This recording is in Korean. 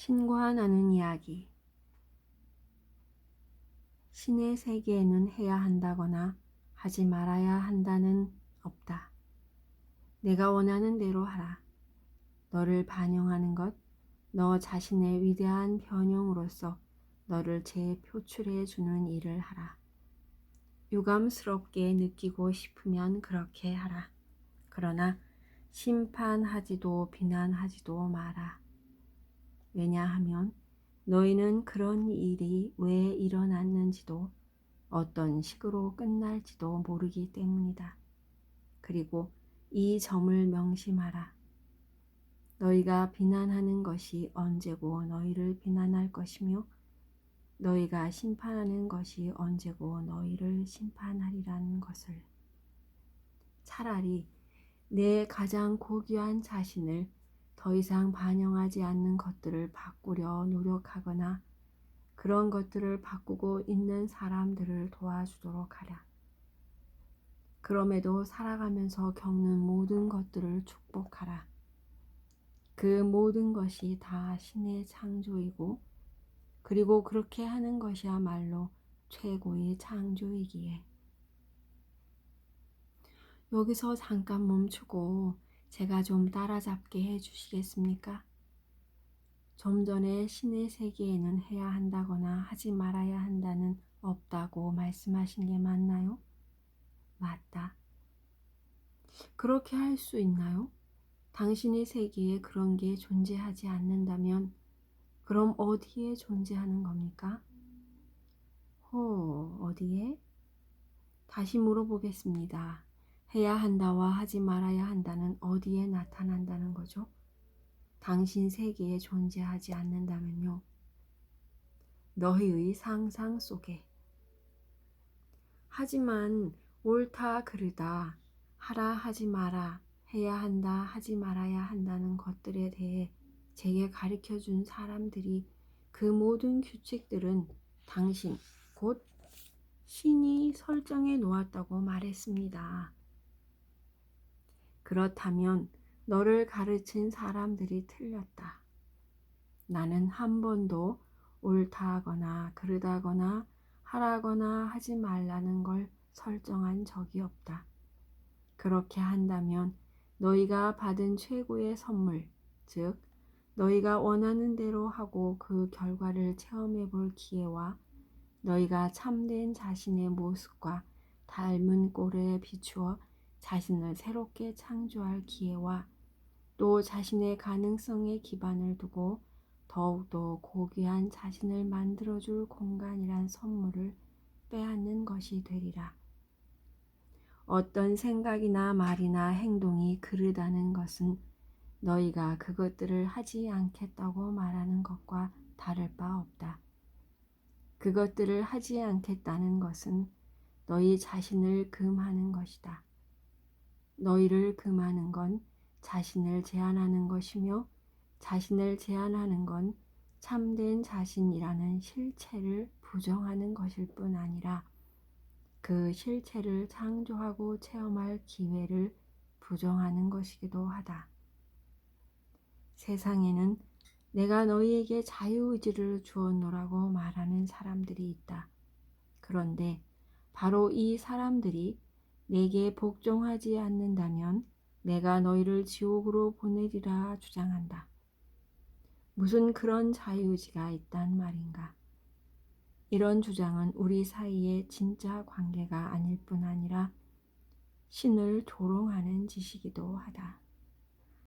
신과 나눈 이야기 신의 세계에는 해야 한다거나 하지 말아야 한다는 없다. 내가 원하는 대로 하라. 너를 반영하는 것, 너 자신의 위대한 변형으로서 너를 재표출해 주는 일을 하라. 유감스럽게 느끼고 싶으면 그렇게 하라. 그러나 심판하지도 비난하지도 마라. 왜냐하면 너희는 그런 일이 왜 일어났는지도 어떤 식으로 끝날지도 모르기 때문이다. 그리고 이 점을 명심하라. 너희가 비난하는 것이 언제고 너희를 비난할 것이며 너희가 심판하는 것이 언제고 너희를 심판하리라는 것을 차라리 내 가장 고귀한 자신을 더 이상 반영하지 않는 것들을 바꾸려 노력하거나 그런 것들을 바꾸고 있는 사람들을 도와주도록 하라. 그럼에도 살아가면서 겪는 모든 것들을 축복하라. 그 모든 것이 다 신의 창조이고, 그리고 그렇게 하는 것이야말로 최고의 창조이기에. 여기서 잠깐 멈추고 제가 좀 따라잡게 해 주시겠습니까? 좀 전에 신의 세계에는 해야 한다거나 하지 말아야 한다는 없다고 말씀하신 게 맞나요? 맞다. 그렇게 할 수 있나요? 당신의 세계에 그런 게 존재하지 않는다면 그럼 어디에 존재하는 겁니까? 호, 어디에? 다시 물어보겠습니다. 해야 한다와 하지 말아야 한다는 어디에 나타난다는 거죠? 당신 세계에 존재하지 않는다면요. 너희의 상상 속에. 하지만 옳다 그르다 하라 하지 마라 해야 한다 하지 말아야 한다는 것들에 대해 제게 가르쳐 준 사람들이 그 모든 규칙들은 당신 곧 신이 설정해 놓았다고 말했습니다. 그렇다면 너를 가르친 사람들이 틀렸다. 나는 한 번도 옳다거나 그르다거나 하라거나 하지 말라는 걸 설정한 적이 없다. 그렇게 한다면 너희가 받은 최고의 선물, 즉, 너희가 원하는 대로 하고 그 결과를 체험해 볼 기회와 너희가 참된 자신의 모습과 닮은 꼴에 비추어 자신을 새롭게 창조할 기회와 또 자신의 가능성에 기반을 두고 더욱더 고귀한 자신을 만들어줄 공간이란 선물을 빼앗는 것이 되리라. 어떤 생각이나 말이나 행동이 그르다는 것은 너희가 그것들을 하지 않겠다고 말하는 것과 다를 바 없다. 그것들을 하지 않겠다는 것은 너희 자신을 금하는 것이다. 너희를 금하는 건 자신을 제한하는 것이며 자신을 제한하는 건 참된 자신이라는 실체를 부정하는 것일 뿐 아니라 그 실체를 창조하고 체험할 기회를 부정하는 것이기도 하다. 세상에는 내가 너희에게 자유의지를 주었노라고 말하는 사람들이 있다. 그런데 바로 이 사람들이 내게 복종하지 않는다면 내가 너희를 지옥으로 보내리라 주장한다. 무슨 그런 자유의지가 있단 말인가? 이런 주장은 우리 사이의 진짜 관계가 아닐 뿐 아니라 신을 조롱하는 짓이기도 하다.